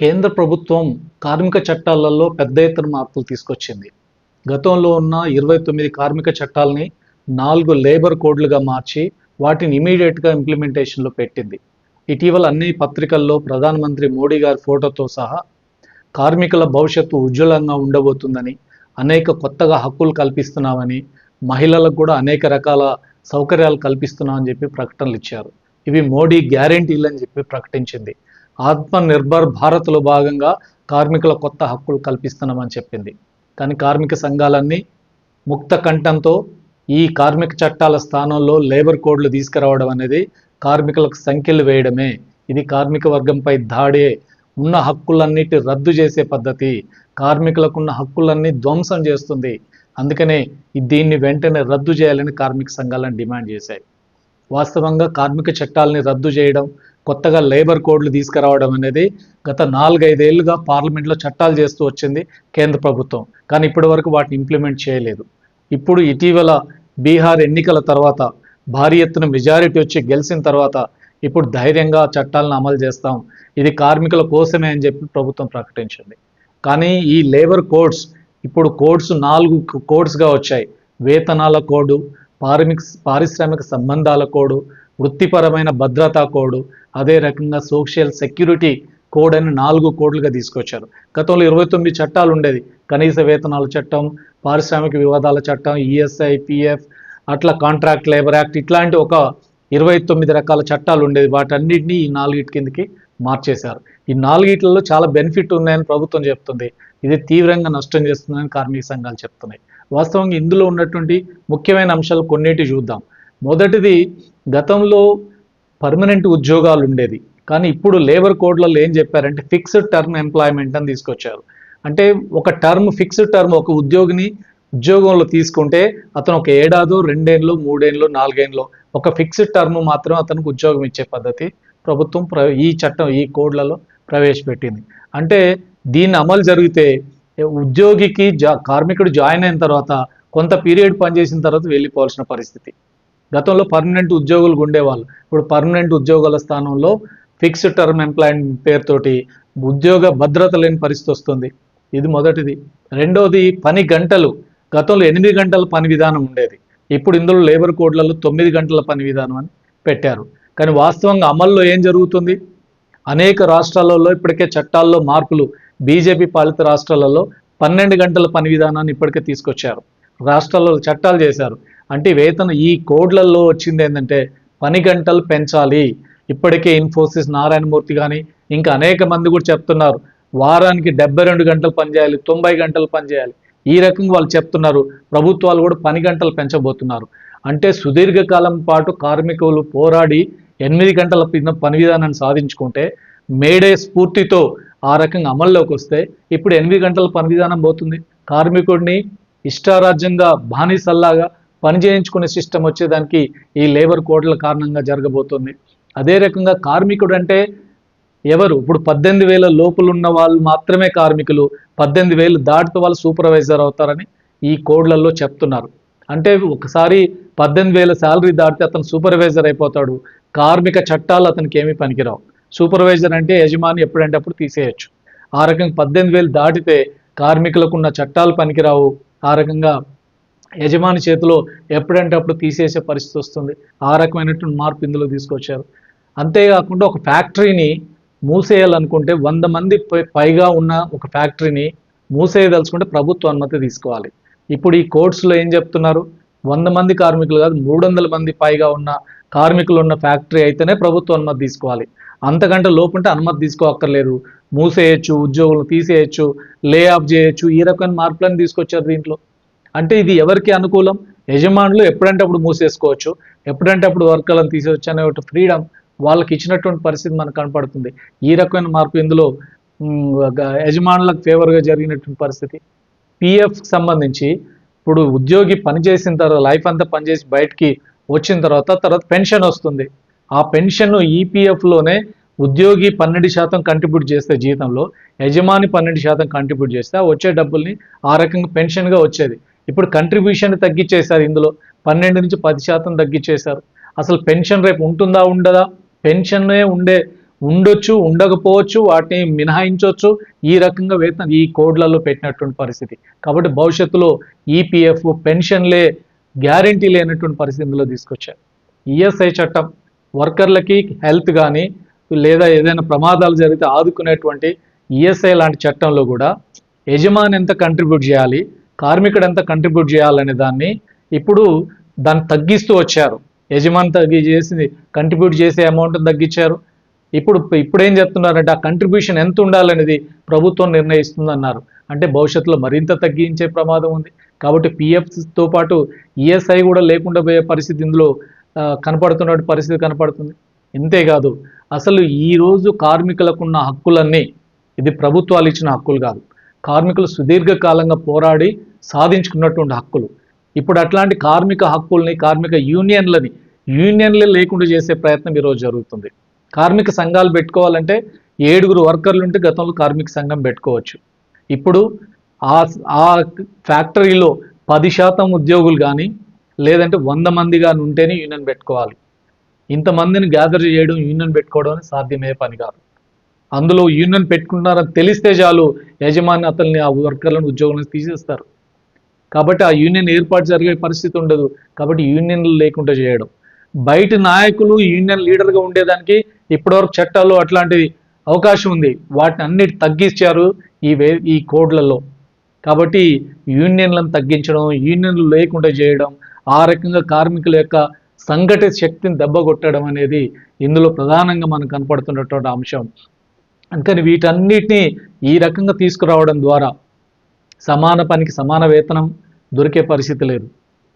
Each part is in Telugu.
కేంద్ర ప్రభుత్వం కార్మిక చట్టాలలో పెద్ద ఎత్తున మార్పులు తీసుకొచ్చింది. గతంలో ఉన్న ఇరవై తొమ్మిది కార్మిక చట్టాలని నాలుగు లేబర్ కోడ్లుగా మార్చి వాటిని ఇమీడియట్గా ఇంప్లిమెంటేషన్లో పెట్టింది. ఇటీవల అన్ని పత్రికల్లో ప్రధానమంత్రి మోడీ గారి ఫోటోతో సహా కార్మికుల భవిష్యత్తు ఉజ్వలంగా ఉండబోతుందని అనేక కొత్తగా హక్కులు కల్పిస్తున్నామని మహిళలకు కూడా అనేక రకాల సౌకర్యాలు కల్పిస్తున్నామని చెప్పి ప్రకటనలు ఇచ్చారు. ఇవి మోడీ గ్యారెంటీలు అని చెప్పి ప్రకటించింది. ఆత్మ నిర్భర్ భారత్లో భాగంగా కార్మికుల కొత్త హక్కులు కల్పిస్తున్నామని చెప్పింది. కానీ కార్మిక సంఘాలన్నీ ముక్త కంఠంతో ఈ కార్మిక చట్టాల స్థానంలో లేబర్ కోడ్లు తీసుకురావడం అనేది కార్మికులకు సంఖ్యలు వేయడమే. ఇది కార్మిక వర్గంపై దాడే ఉన్న హక్కులన్నిటి రద్దు చేసే పద్ధతి. కార్మికులకు ఉన్న హక్కులన్నీ ధ్వంసం చేస్తుంది. అందుకనే దీన్ని వెంటనే రద్దు చేయాలని కార్మిక సంఘాలను డిమాండ్ చేశాయి. వాస్తవంగా కార్మిక చట్టాలని రద్దు చేయడం కొత్తగా లేబర్ కోడ్లు తీసుకురావడం అనేది గత నాలుగైదేళ్ళుగా పార్లమెంట్లో చట్టాలు చేస్తూ వచ్చింది కేంద్ర ప్రభుత్వం. కానీ ఇప్పటి వరకు వాటిని ఇంప్లిమెంట్ చేయలేదు. ఇప్పుడు ఇటీవల బీహార్ ఎన్నికల తర్వాత భారీ ఎత్తున మెజారిటీ వచ్చి గెలిచిన తర్వాత ఇప్పుడు ధైర్యంగా చట్టాలను అమలు చేస్తాం. ఇది కార్మికుల కోసమే అని చెప్పి ప్రభుత్వం ప్రకటించింది. కానీ ఈ లేబర్ కోడ్స్ ఇప్పుడు కోడ్స్ నాలుగు కోడ్స్గా వచ్చాయి. వేతనాల కోడ్ పారిమిక్ పారిశ్రామిక సంబంధాల కోడ్ వృత్తిపరమైన భద్రతా కోడ్ అదే రకంగా సోషల్ సెక్యూరిటీ కోడ్ అని నాలుగు కోడ్లుగా తీసుకొచ్చారు. గతంలో ఇరవై తొమ్మిది చట్టాలు ఉండేది కనీస వేతనాల చట్టం పారిశ్రామిక వివాదాల చట్టం ఈఎస్ఐ పిఎఫ్ అట్లా కాంట్రాక్ట్ లేబర్ యాక్ట్ ఇట్లాంటి ఒక ఇరవై తొమ్మిది రకాల చట్టాలు ఉండేది వాటన్నిటిని ఈ నాలుగిటి కిందకి మార్చేశారు. ఈ నాలుగిట్లలో చాలా బెనిఫిట్ ఉన్నాయని ప్రభుత్వం చెప్తుంది. ఇది తీవ్రంగా నష్టం చేస్తుందని కార్మిక సంఘాలు చెప్తున్నాయి. వాస్తవంగా ఇందులో ఉన్నటువంటి ముఖ్యమైన అంశాలు కొన్నిటి చూద్దాం. మొదటిది గతంలో పర్మనెంట్ ఉద్యోగాలు ఉండేది. కానీ ఇప్పుడు లేబర్ కోడ్లలో ఏం చెప్పారంటే ఫిక్స్డ్ టర్మ్ ఎంప్లాయ్మెంట్ అని తీసుకొచ్చారు. అంటే ఒక టర్మ్ ఫిక్స్డ్ టర్మ్ ఒక ఉద్యోగిని ఉద్యోగంలో తీసుకుంటే అతను ఒక ఏడాదో రెండేళ్ళు మూడేళ్ళు నాలుగేళ్ళు ఒక ఫిక్స్డ్ టర్మ్ మాత్రం అతనికి ఉద్యోగం ఇచ్చే పద్ధతి ప్రభుత్వం ప్ర ఈ చట్టం ఈ కోడ్లలో ప్రవేశపెట్టింది. అంటే దీన్ని అమలు జరిగితే ఉద్యోగికి జా కార్మికుడు జాయిన్ అయిన తర్వాత కొంత పీరియడ్ పనిచేసిన తర్వాత వెళ్ళిపోవాల్సిన పరిస్థితి. గతంలో పర్మనెంట్ ఉద్యోగులు ఉండేవాళ్ళు ఇప్పుడు పర్మనెంట్ ఉద్యోగుల స్థానంలో ఫిక్స్డ్ టర్మ్ ఎంప్లాయ్మెంట్ పేరుతోటి ఉద్యోగ భద్రత లేని పరిస్థితి వస్తుంది. ఇది మొదటిది. రెండవది పని గంటలు. గతంలో ఎనిమిది గంటల పని విధానం ఉండేది. ఇప్పుడు ఇందులో లేబర్ కోడ్లలో తొమ్మిది గంటల పని విధానం అని పెట్టారు. కానీ వాస్తవంగా అమల్లో ఏం జరుగుతుంది? అనేక రాష్ట్రాలలో ఇప్పటికే చట్టాల్లో మార్పులు బీజేపీ పాలిత రాష్ట్రాలలో పన్నెండు గంటల పని విధానాన్ని ఇప్పటికే తీసుకొచ్చారు. రాష్ట్రాల్లో చట్టాలు చేశారు. అంటే వేతన ఈ కోడ్లలో వచ్చింది ఏంటంటే పని గంటలు పెంచాలి. ఇప్పటికే ఇన్ఫోసిస్ నారాయణమూర్తి కానీ ఇంకా అనేక మంది కూడా చెప్తున్నారు. వారానికి డెబ్బై రెండు గంటలు పనిచేయాలి తొంభై గంటలు పనిచేయాలి ఈ రకంగా వాళ్ళు చెప్తున్నారు. ప్రభుత్వాలు కూడా పని గంటలు పెంచబోతున్నారు. అంటే సుదీర్ఘకాలం పాటు కార్మికులు పోరాడి ఎనిమిది గంటల పని విధానాన్ని సాధించుకుంటే మేడే స్ఫూర్తితో ఆ రకంగా అమల్లోకి వస్తే ఇప్పుడు ఎనిమిది గంటల పని విధానం పోతుంది. కార్మికుడిని ఇష్టారాజ్యంగా బానిసల్లాగా పని చేయించుకునే సిస్టమ్ వచ్చేదానికి ఈ లేబర్ కోడ్ల కారణంగా జరగబోతుంది. అదే రకంగా కార్మికుడు అంటే ఎవరు? ఇప్పుడు పద్దెనిమిది వేల లోపలున్న వాళ్ళు మాత్రమే కార్మికులు. పద్దెనిమిది వేలు దాటితే వాళ్ళు సూపర్వైజర్ అవుతారని ఈ కోడ్లలో చెప్తున్నారు. అంటే ఒకసారి పద్దెనిమిది వేల శాలరీ దాటితే అతను సూపర్వైజర్ అయిపోతాడు. కార్మిక చట్టాలు అతనికి ఏమీ పనికిరావు. సూపర్వైజర్ అంటే యజమాని ఎప్పుడంటే అప్పుడు తీసేయచ్చు. ఆ రకంగా పద్దెనిమిది వేలు దాటితే కార్మికులకు ఉన్న చట్టాలు పనికిరావు. ఆ రకంగా యజమాని చేతిలో ఎప్పుడంటే అప్పుడు తీసేసే పరిస్థితి వస్తుంది. ఆ రకమైనటువంటి మార్పు ఇందులో తీసుకొచ్చారు. అంతేకాకుండా ఒక ఫ్యాక్టరీని మూసేయాలనుకుంటే వంద మంది పై- పైగా ఉన్న ఒక ఫ్యాక్టరీని మూసేయదలుచుకుంటే ప్రభుత్వ అనుమతి తీసుకోవాలి. ఇప్పుడు ఈ కోర్ట్స్లో ఏం చెప్తున్నారు? వంద మంది కార్మికులు కాదు మూడు వందల మంది పైగా ఉన్న కార్మికులు ఉన్న ఫ్యాక్టరీ అయితేనే ప్రభుత్వ అనుమతి తీసుకోవాలి. అంతకంటే లోపుంటే అనుమతి తీసుకోక్కర్లేదు. మూసేయచ్చు ఉద్యోగులు తీసేయచ్చు లే ఆఫ్ చేయొచ్చు ఈ రకమైన మార్పులను తీసుకొచ్చారు దీంట్లో. అంటే ఇది ఎవరికి అనుకూలం? యజమానులు ఎప్పుడంటే అప్పుడు మూసేసుకోవచ్చు. ఎప్పుడంటే అప్పుడు వర్కర్లను తీసేయచ్చు అనే ఒక ఫ్రీడమ్ వాళ్ళకి ఇచ్చినటువంటి పరిస్థితి మనకు కనపడుతుంది. ఈ రకమైన మార్పు ఇందులో యజమానులకు ఫేవర్గా జరిగినటువంటి పరిస్థితి. పిఎఫ్కి సంబంధించి ఇప్పుడు ఉద్యోగి పనిచేసిన తర్వాత లైఫ్ అంతా పనిచేసి బయటికి వచ్చిన తర్వాత తర్వాత పెన్షన్ వస్తుంది. ఆ పెన్షన్ ఈపీఎఫ్లోనే ఉద్యోగి పన్నెండు శాతం కంట్రిబ్యూట్ చేస్తే జీతంలో యజమాని పన్నెండు శాతం కంట్రిబ్యూట్ చేస్తే వచ్చే డబ్బుల్ని ఆ రకంగా పెన్షన్గా వచ్చేది. ఇప్పుడు కంట్రిబ్యూషన్ తగ్గించేశారు ఇందులో. పన్నెండు నుంచి పది శాతం తగ్గించేశారు అసలు పెన్షన్ రేపు ఉంటుందా ఉండదా? పెన్షన్నే ఉండే ఉండొచ్చు ఉండకపోవచ్చు వాటిని మినహాయించవచ్చు ఈ రకంగా వేతన ఈ కోడ్లలో పెట్టినటువంటి పరిస్థితి. కాబట్టి భవిష్యత్తులో ఈపీఎఫ్ పెన్షన్లే గ్యారంటీ లేనటువంటి పరిస్థితుల్లో తీసుకొచ్చారు. ఈఎస్ఐ చట్టం వర్కర్లకి హెల్త్ కానీ లేదా ఏదైనా ప్రమాదాలు జరిగితే ఆదుకునేటువంటి ఈఎస్ఐ లాంటి చట్టంలో కూడా యజమాని ఎంత కంట్రిబ్యూట్ చేయాలి కార్మికుడు ఎంత కంట్రిబ్యూట్ చేయాలనే దాన్ని ఇప్పుడు దాన్ని తగ్గిస్తూ వచ్చారు. యజమాని తగ్గి చేసి కంట్రిబ్యూట్ చేసే అమౌంట్ తగ్గించారు. ఇప్పుడు ఇప్పుడు ఏం చెప్తున్నారంటే ఆ కంట్రిబ్యూషన్ ఎంత ఉండాలనేది ప్రభుత్వం నిర్ణయిస్తుంది అన్నారు అంటే భవిష్యత్తులో మరింత తగ్గించే ప్రమాదం ఉంది. కాబట్టి పిఎఫ్తో పాటు ఈఎస్ఐ కూడా లేకుండా పోయే పరిస్థితి ఇందులో కనపడుతున్న పరిస్థితి కనపడుతుంది. ఇంతేకాదు అసలు ఈ రోజు కార్మికులకు ఉన్న హక్కులన్నీ ఇది ప్రభుత్వాలు ఇచ్చిన హక్కులు కాదు. కార్మికులు సుదీర్ఘకాలంగా పోరాడి సాధించుకున్నటువంటి హక్కులు. ఇప్పుడు అట్లాంటి కార్మిక హక్కుల్ని కార్మిక యూనియన్లని యూనియన్లు లేకుండా చేసే ప్రయత్నం ఈరోజు జరుగుతుంది. కార్మిక సంఘాలు పెట్టుకోవాలంటే ఏడుగురు వర్కర్లు ఉంటే గతంలో కార్మిక సంఘం పెట్టుకోవచ్చు. ఇప్పుడు ఆ ఆ ఫ్యాక్టరీలో పది శాతం ఉద్యోగులు కానీ లేదంటే వంద మంది కానీ ఉంటేనే యూనియన్ పెట్టుకోవాలి. ఇంతమందిని గ్యాదర్ చేయడం యూనియన్ పెట్టుకోవడం అనేది సాధ్యమయ్యే పని కాదు. అందులో యూనియన్ పెట్టుకుంటున్నారని తెలిస్తే చాలు యజమాని అతన్ని ఆ వర్కర్లను ఉద్యోగులను తీసేస్తారు. కాబట్టి ఆ యూనియన్ ఏర్పాటు జరిగే పరిస్థితి ఉండదు. కాబట్టి యూనియన్లు లేకుండా చేయడం. బయట నాయకులు యూనియన్ లీడర్గా ఉండేదానికి ఇప్పటివరకు చట్టాల్లో అట్లాంటి అవకాశం ఉంది. వాటిని అన్నిటి తగ్గించారు ఈ వే ఈ కోడ్లలో. కాబట్టి యూనియన్లను తగ్గించడం యూనియన్లు లేకుండా చేయడం ఆ రకంగా కార్మికుల యొక్క సంఘటిత శక్తిని దెబ్బగొట్టడం అనేది ఇందులో ప్రధానంగా మనకు కనపడుతున్నటువంటి అంశం. అందుకని వీటన్నిటిని ఈ రకంగా తీసుకురావడం ద్వారా సమాన పనికి సమాన వేతనం దొరికే పరిస్థితి లేదు.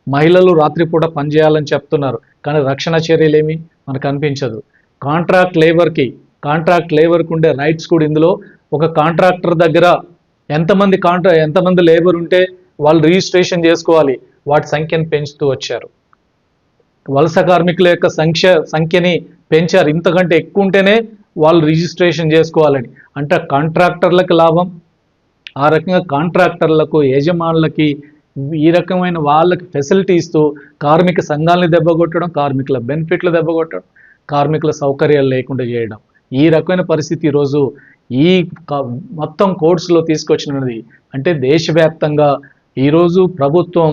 మహిళలు రాత్రిపూట పనిచేయాలని చెప్తున్నారు కానీ రక్షణ చర్యలేమి మనకు అనిపించదు. కాంట్రాక్ట్ లేబర్కి కాంట్రాక్ట్ లేబర్కి ఉండే రైట్స్ కూడా ఇందులో ఒక కాంట్రాక్టర్ దగ్గర ఎంతమంది కాంట్రా ఎంతమంది లేబర్ ఉంటే వాళ్ళు రిజిస్ట్రేషన్ చేసుకోవాలి. వాటి సంఖ్యను పెంచుతూ వచ్చారు. వలస కార్మికుల యొక్క సంఖ్య సంఖ్యని పెంచారు. ఇంతకంటే ఎక్కువ ఉంటేనే వాళ్ళు రిజిస్ట్రేషన్ చేసుకోవాలని. అంటే కాంట్రాక్టర్లకు లాభం. ఆ రకంగా కాంట్రాక్టర్లకు యజమానులకి ఈ రకమైన వాళ్ళకి ఫెసిలిటీ ఇస్తూ కార్మిక సంఘాలని దెబ్బగొట్టడం కార్మికుల బెనిఫిట్లు దెబ్బగొట్టడం కార్మికుల సౌకర్యాలు లేకుండా చేయడం. ఈ రకమైన పరిస్థితి ఈరోజు ఈ మొత్తం కోర్సులో తీసుకొచ్చినది అంటే దేశవ్యాప్తంగా ఈరోజు ప్రభుత్వం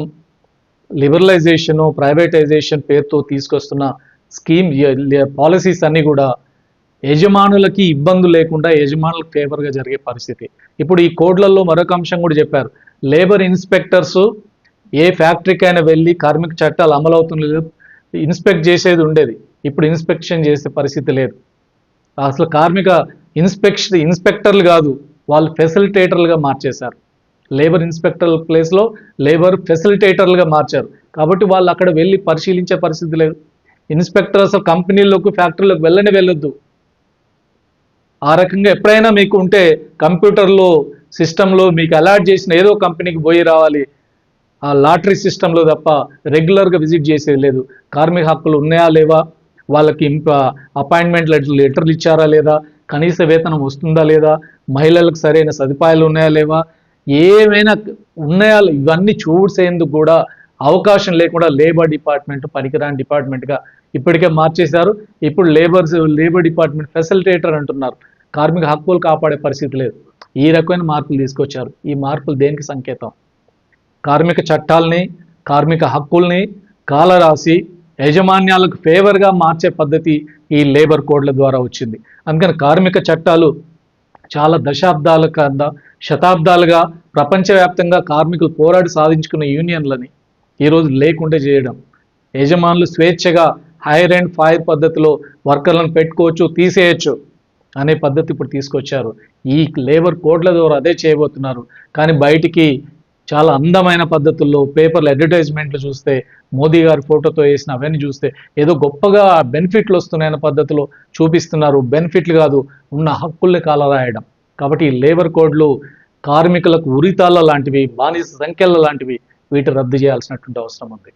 లిబరలైజేషను ప్రైవేటైజేషన్ పేరుతో తీసుకొస్తున్న స్కీమ్ పాలసీస్ అన్నీ కూడా యజమానులకి ఇబ్బంది లేకుండా యజమానులకు ఫేవర్గా జరిగే పరిస్థితి. ఇప్పుడు ఈ కోడ్లలో మరొక అంశం కూడా చెప్పారు. లేబర్ ఇన్స్పెక్టర్స్ ఏ ఫ్యాక్టరీకైనా వెళ్ళి కార్మిక చట్టాలు అమలవుతున్న ఇన్స్పెక్ట్ చేసేది ఉండేది. ఇప్పుడు ఇన్స్పెక్షన్ చేసే పరిస్థితి లేదు. అసలు కార్మిక ఇన్స్పెక్షన్ ఇన్స్పెక్టర్లు కాదు వాళ్ళు ఫెసిలిటేటర్లుగా మార్చేశారు. లేబర్ ఇన్స్పెక్టర్ ప్లేస్లో లేబర్ ఫెసిలిటేటర్లుగా మార్చారు. కాబట్టి వాళ్ళు అక్కడ వెళ్ళి పరిశీలించే పరిస్థితి లేదు. ఇన్స్పెక్టర్ అసలు కంపెనీలోకి ఫ్యాక్టరీలోకి వెళ్ళని వెళ్ళొద్దు. ఆ రకంగా ఎప్పుడైనా మీకు ఉంటే కంప్యూటర్లో సిస్టంలో మీకు అలాట్ చేసిన ఏదో కంపెనీకి పోయి రావాలి. ఆ లాటరీ సిస్టంలో తప్ప రెగ్యులర్గా విజిట్ చేసేది లేదు. కార్మిక హక్కులు ఉన్నాయా లేవా? వాళ్ళకి అపాయింట్మెంట్ లెటర్లు ఇచ్చారా లేదా? కనీస వేతనం వస్తుందా లేదా? మహిళలకు సరైన సదుపాయాలు ఉన్నాయా లేవా? ఏమైనా ఉన్నాయా? ఇవన్నీ చూసేందుకు కూడా అవకాశం లేకుండా లేబర్ డిపార్ట్మెంట్ పనికిరాని డిపార్ట్మెంట్గా ఇప్పటికే మార్చేశారు. ఇప్పుడు లేబర్స్ లేబర్ డిపార్ట్మెంట్ ఫెసిలిటేటర్ అంటున్నారు. కార్మిక హక్కులు కాపాడే పరిస్థితి లేదు. ఈ రకమైన మార్పులు తీసుకొచ్చారు. ఈ మార్పులు దేనికి సంకేతం? కార్మిక చట్టాలని కార్మిక హక్కుల్ని కాలరాసి యాజమాన్యాలకు ఫేవర్గా మార్చే పద్ధతి ఈ లేబర్ కోడ్ల ద్వారా వచ్చింది. అందుకని కార్మిక చట్టాలు చాలా దశాబ్దాల కన్నా శతాబ్దాలుగా ప్రపంచవ్యాప్తంగా కార్మికులు పోరాడి సాధించుకున్న యూనియన్లని ఈరోజు లేకుండా చేయడం. యజమానులు స్వేచ్ఛగా హైర్ అండ్ ఫైర్ పద్ధతిలో వర్కర్లను పెట్టుకోవచ్చు తీసేయచ్చు అనే పద్ధతి ఇప్పుడు తీసుకొచ్చారు. ఈ లేబర్ కోడ్ల ద్వారా అదే చేయబోతున్నారు. కానీ బయటికి చాలా అందమైన పద్ధతుల్లో పేపర్లు అడ్వర్టైజ్మెంట్లు చూస్తే మోదీ గారి ఫోటోతో వేసిన అవన్నీ చూస్తే ఏదో గొప్పగా బెనిఫిట్లు వస్తున్నాయన్న పద్ధతిలో చూపిస్తున్నారు. బెనిఫిట్లు కాదు ఉన్న హక్కుల్ని కాలరాయడం. కాబట్టి లేబర్ కోడ్లు కార్మికులకు ఉరితాళ్ళ లాంటివి బానిస సంఖ్యల లాంటివి వీటి రద్దు చేయాల్సినటువంటి అవసరం ఉంది.